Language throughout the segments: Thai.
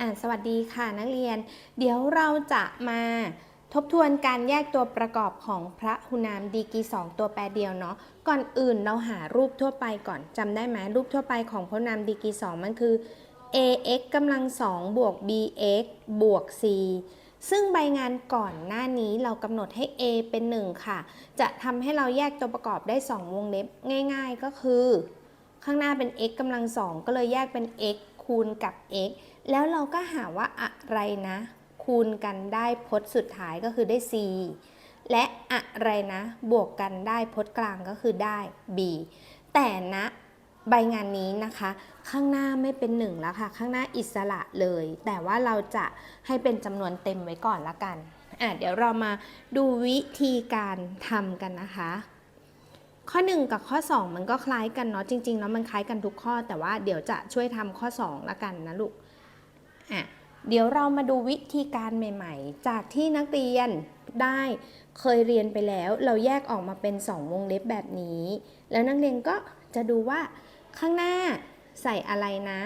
อ่าสวัสดีค่ะนักเรียน เดี๋ยวเราจะมาทบทวนการแยกตัวประกอบของพระหุนามดีกีสองตัวแปรเดียวเนาะก่อนอื่นเราหารูปทั่วไปก่อนจำได้ไหมรูปทั่วไปของพระหุนามดีกีสองมันคือ ax กำลังสองบวก bx บวก c ซึ่งใบงานก่อนหน้านี้เรากำหนดให้ a เป็น 1 ค่ะ จะทำให้เราแยกตัวประกอบได้ 2 วงเล็บง่ายๆก็คือ ข้างหน้าเป็น x กำลังสองก็เลยแยกเป็น x คูณกับ x แล้วเราก็หาว่าอะไรนะ คูณกันได้พจน์สุดท้ายก็คือได้ c และอะไรนะบวกกันได้พจน์กลางก็คือได้ b แต่นะใบงานนี้นะคะ ข้างหน้าไม่เป็นหนึ่งแล้วค่ะ ข้างหน้าอิสระเลย แต่ว่าเราจะให้เป็นจำนวนเต็มไว้ก่อนละกันอะเดี๋ยวเรามาดูวิธีการทำกันนะคะ ข้อ 1 กับข้อ 2 มันก็คล้ายกันเนาะจริงๆแล้วมันคล้ายกันทุกข้อ แต่ว่าเดี๋ยวจะช่วยทำข้อ2ละกันนะลูก อะเดี๋ยวเรามาดูวิธีการใหม่ ๆ จากที่นักเรียนได้เคยเรียนไปแล้ว เราแยกออกมาเป็น 2 วงเล็บแบบนี้ แล้วนักเรียนก็จะดูว่าข้างหน้าใส่อะไรนะ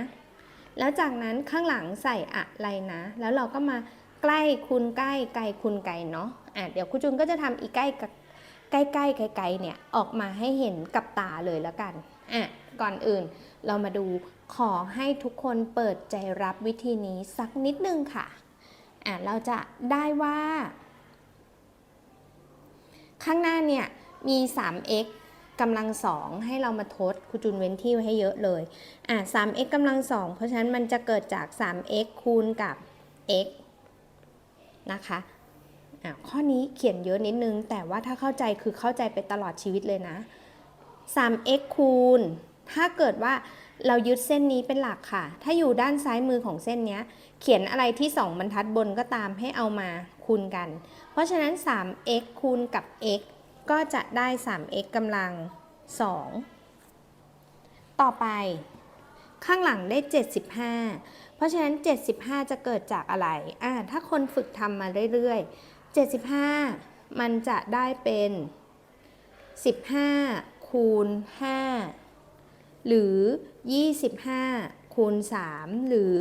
แล้วจากนั้นข้างหลังใส่อะไรนะ แล้วเราก็มาใกล้คูณใกล้ไกลคูณไกลเนาะอะเดี๋ยวครูจุนก็จะทำอีกใกล้กับใกล้ๆไกลๆเนี่ยออกมาให้เห็นกับตาเลยแล้วกันอะก่อนอื่นเรามาดู ขอให้ทุกคนเปิดใจรับวิธีนี้สักนิดนึงค่ะอะ เราจะได้ว่า ข้างหน้าเนี่ยมี 3x กำลังสองให้เรามาทดครูจุนเว้นที่ไว้ให้เยอะเลย อะ 3x กำลังสองเพราะฉะนั้นมันจะเกิดจาก 3x คูณกับ x นะคะอะข้อนี้เขียนเยอะนิดนึง แต่ว่าถ้าเข้าใจคือเข้าใจไปตลอดชีวิตเลยนะ 3x คูณ ถ้าเกิดว่า เรายึดเส้นนี้เป็นหลักค่ะ ถ้าอยู่ด้านซ้ายมือของเส้นนี้เขียนอะไรที่ 2 บรรทัดบนก็ตามให้เอามาคูณกัน เพราะฉะนั้น 3x คูณกับ x ก็จะได้ 3x กำลัง 2 ต่อไป ข้างหลังได้ 75 เพราะฉะนั้น 75 จะเกิดจากอะไรอ่าถ้าคนฝึกทำมาเรื่อยๆ 75 มันจะได้เป็น 15 คูณ 5 หรือ 25คูณ3หรือ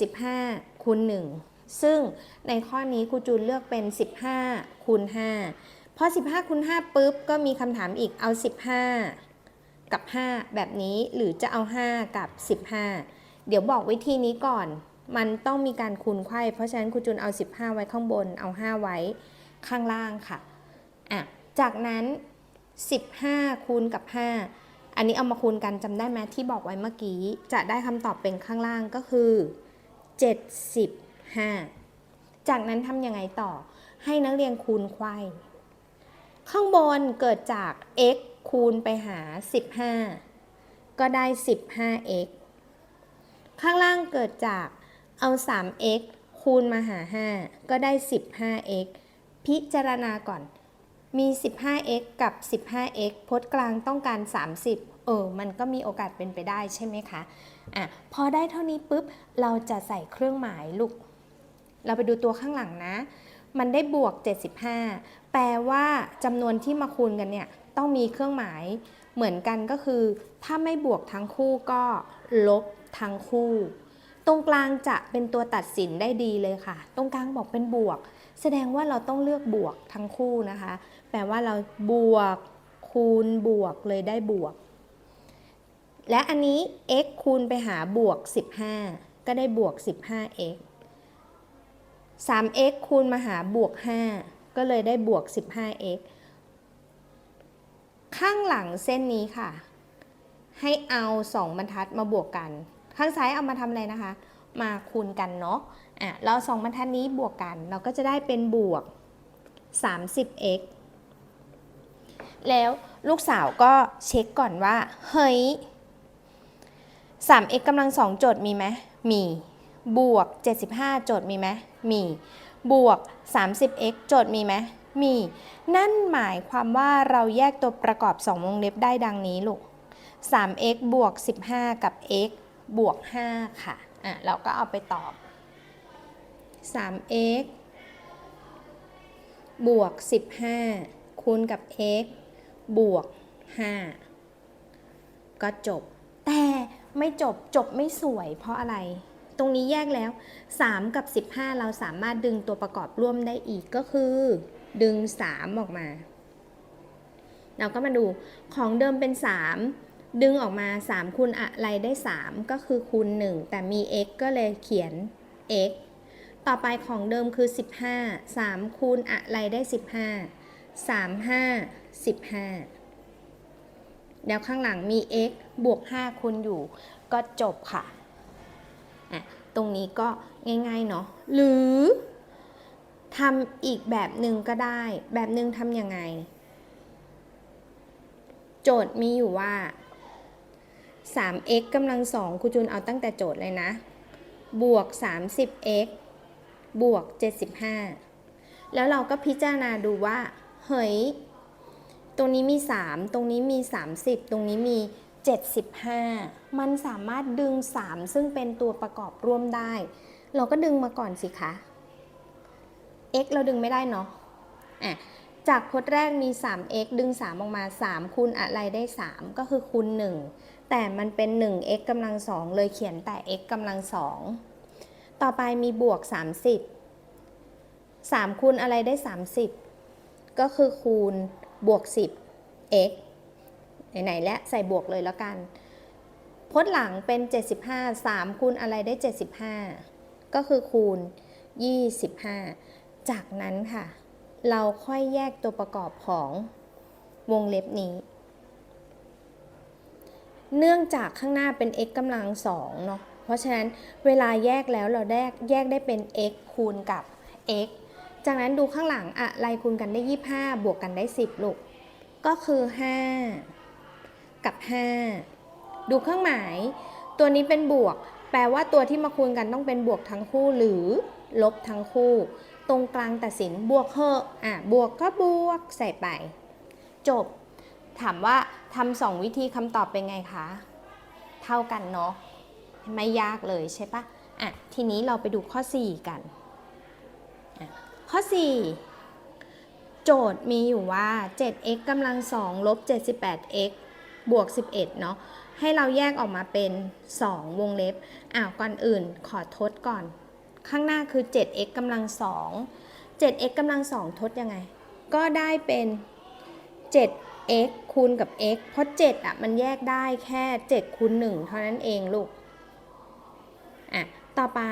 75คูณ1ซึ่งในข้อนี้ครูจูนเลือกเป็น 15คูณ5พอ 15คูณ5ปุ๊บก็มีคำถามอีกเอา 15 กับ 5 แบบนี้หรือจะเอา 5 กับ 15 เดี๋ยวบอกวิธีนี้ก่อน มันต้องมีการคูณไขว้เพราะฉะนั้นครูจูนเอา 15 ไว้ข้างบนเอา 5 ไว้ข้างล่างค่ะอะ จากนั้น 15คูณกับ 5 อันนี้เอามาคูณกันจำได้ไหมที่บอกไว้เมื่อกี้ จะได้คำตอบเป็นข้างล่างก็คือ 75 จากนั้นทำยังไงต่อ ให้นักเรียนคูณไขว้ข้างบนเกิดจาก x คูณไปหา 15 ก็ได้ 15x ข้างล่างเกิดจากเอา 3x คูณมาหา 5 ก็ได้ 15x พิจารณาก่อน มี 15x กับ 15x พจน์กลางต้องการ 30 เออ มันก็มีโอกาสเป็นไปได้ใช่ไหมคะ อะ พอได้เท่านี้ปุ๊บ เราจะใส่เครื่องหมายลูก เราไปดูตัวข้างหลังนะ มันได้บวก 75 แปลว่าจำนวนที่มาคูณกันเนี่ย ต้องมีเครื่องหมายเหมือนกันก็คือ ถ้าไม่บวกทั้งคู่ก็ลบทั้งคู่ ตรงกลางจะเป็นตัวตัดสินได้ดีเลยค่ะ ตรงกลางบอกเป็นบวก แสดงว่าเราต้องเลือกบวกทั้งคู่นะคะ แปลว่าเราบวกคูณบวกเลยได้บวก และอันนี้ x คูณไปหาบวก 15 ก็ได้บวก 15x 3x คูณมาหาบวก 5 ก็เลยได้บวก 15x ข้างหลังเส้นนี้ค่ะ ให้เอา 2 บรรทัดมาบวกกัน ข้างซ้ายเอามาทำอะไรนะคะ มาคูณกันเนาะอะเราสองบรรทัดนี้บวกกัน เราก็จะได้เป็นบวก 30x แล้วลูกสาวก็เช็คก่อนว่า เฮ้ย 3x กำลังสองโจทย์มีไหมมี บวก 75 โจทย์มีไหมมี บวก 30x โจทย์มีไหมมี นั่นหมายความว่าเราแยกตัวประกอบ 2 วงเล็บได้ดังนี้ลูก 3x บวก 15 กับ x บวก 5 ค่ะ อะ เราก็เอาไปตอบ 3x บวก 15 คูณกับ x บวก 5 ก็จบ แต่ ไม่จบจบไม่สวยเพราะอะไร ตรงนี้แยกแล้ว 3 กับ 15 เราสามารถดึงตัวประกอบร่วมได้อีกก็คือ ดึง 3 ออกมา เราก็มาดูของเดิมเป็น 3 ดึงออกมา 3คูณอะไรได้ 3 ก็คือคูณ 1 แต่มี x ก็เลยเขียน x ต่อไปของเดิมคือ 15 3คูณอะไรได้ 15 3 5 15 แล้วข้างหลังมี x บวก 5คูณอยู่ ก็จบค่ะอะ ตรงนี้ก็ง่ายๆเนาะ หรือทำอีกแบบหนึ่งก็ได้ แบบหนึ่งทำยังไง โจทย์มีอยู่ว่า 3x กำลังสองครูจูนเอาตั้งแต่โจทย์เลยนะ บวก 30x บวก 75 แล้วเราก็พิจารณาดูว่า เฮ้ย ตรงนี้มี 3 ตรงนี้มี 30 ตรงนี้มี 75 มันสามารถดึง 3 ซึ่งเป็นตัวประกอบร่วมได้ เราก็ดึงมาก่อนสิคะ x เราดึงไม่ได้เนาะอะจากพจน์แรกมี 3x ดึง 3 ออกมา 3 คูณอะไรได้ 3 ก็คือคูณ 1 แต่มันเป็น 1x กำลัง 2 เลยเขียนแต่ x กำลัง 2 ต่อไปมีบวก 30 3 คูณอะไรได้ 30 ก็คือคูณ บวก 10 x ไหนๆและใส่บวกเลยแล้วกันพจน์หลังเป็น 75 3 คูณอะไรได้ 75 ก็คือคูณ 25 จากนั้นค่ะ เราค่อยแยกตัวประกอบของวงเล็บนี้ เนื่องจากข้างหน้าเป็น x กำลัง2เนาะเพราะฉะนั้นเวลาแยกแล้วเราแยกแยกได้เป็น x คูณกับ x จากนั้นดูข้างหลังอะไรคูณกันได้ 25 บวกกันได้ 10 ลูก ก็คือ 5 กับ 5 ดูเครื่องหมาย ตัวนี้เป็นบวก แปลว่าตัวที่มาคูณกันต้องเป็นบวกทั้งคู่หรือลบทั้งคู่ ตรงกลางตัดสินบวกเหอะอะบวกก็บวกใส่ไป จบ ถามว่าทำสองวิธีคำตอบเป็นไงคะ เท่ากันเนาะไม่ยากเลยใช่ปะอะทีนี้เราไปดูข้อ 4 กันอะ ข้อ 4 โจทย์มีอยู่ว่า 7x กำลัง2ลบ 78x บวก 11 เนาะ ให้เราแยกออกมาเป็น 2 วงเล็บ อ้าว ก่อนอื่นขอทดก่อน ข้างหน้าคือ 7x กำลัง2 7x กำลัง2ทดยังไง ก็ได้เป็น 7x คูณกับ x เพราะ 7 อะ มันแยกได้แค่ 7คูณ1เท่านั้นเองลูก อะ ต่อไป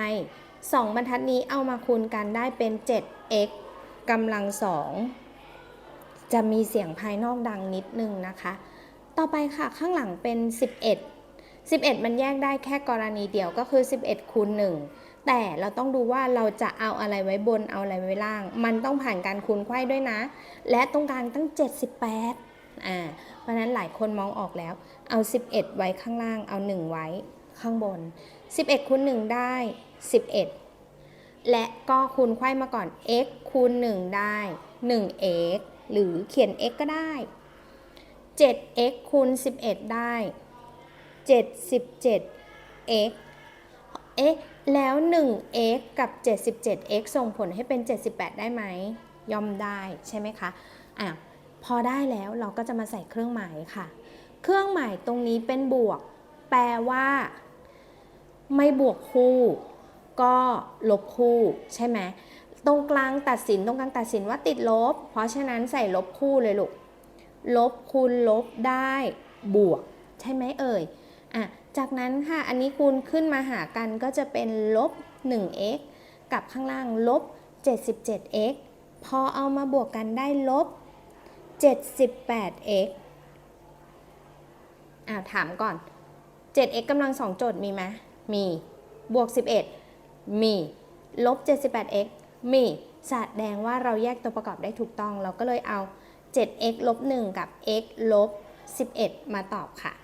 2 บรรทัดนี้เอามาคูณกันได้เป็น 7x กำลัง 2 จะมีเสียงภายนอกดังนิดนึงนะคะ ต่อไปค่ะข้างหลังเป็น 11 11 มันแยกได้แค่กรณีเดียวก็คือ 11คูณ1แต่เราต้องดูว่าเราจะเอาอะไรไว้บนเอาอะไรไว้ล่าง มันต้องผ่านการคูณไขว้ด้วยนะ และตรงกลางตั้ง 78อ่าเพราะฉะนั้นหลายคนมองออกแล้ว เอา 11 ไว้ข้างล่างเอา 1 ไว้ข้างบน 11คูณ1ได้ 11 และก็คูณไขว้มาก่อน x คูณ 1 ได้ 1x หรือเขียน x ก็ได้ 7x คูณ 11 ได้ 77x เอ๊ะ แล้ว 1x กับ 77x ส่งผลให้เป็น 78 ได้ไหม ย่อมได้ใช่ไหมคะ อะ พอได้แล้วเราก็จะมาใส่เครื่องหมายค่ะ เครื่องหมายตรงนี้เป็นบวก แปลว่า ไม่บวกคู่ ก็ลบคู่ใช่ไหมตรงกลางตัดสินตรงกลางตัดสินว่าติดลบ เพราะฉะนั้นใส่ลบคู่เลยลูก ลบคูณลบได้บวก ใช่ไหมเอ่ยอะจากนั้นค่ะ อันนี้คูณขึ้นมาหากันก็จะเป็นลบ 1x กับข้างล่างลบ 77x พอเอามาบวกกันได้ลบ 78x อะถามก่อน 7x กำลัง2โจทย์มีไหมมี บวก 11 มีลบ 78x มีแสดงว่าเราแยกตัวประกอบได้ถูกต้อง เราก็เลยเอา 7x ลบ 1 กับ x ลบ 11 มาตอบค่ะ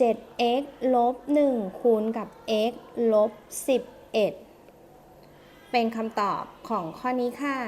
7x ลบ 1 คูณกับ x ลบ 11 เป็นคำตอบของข้อนี้ค่ะ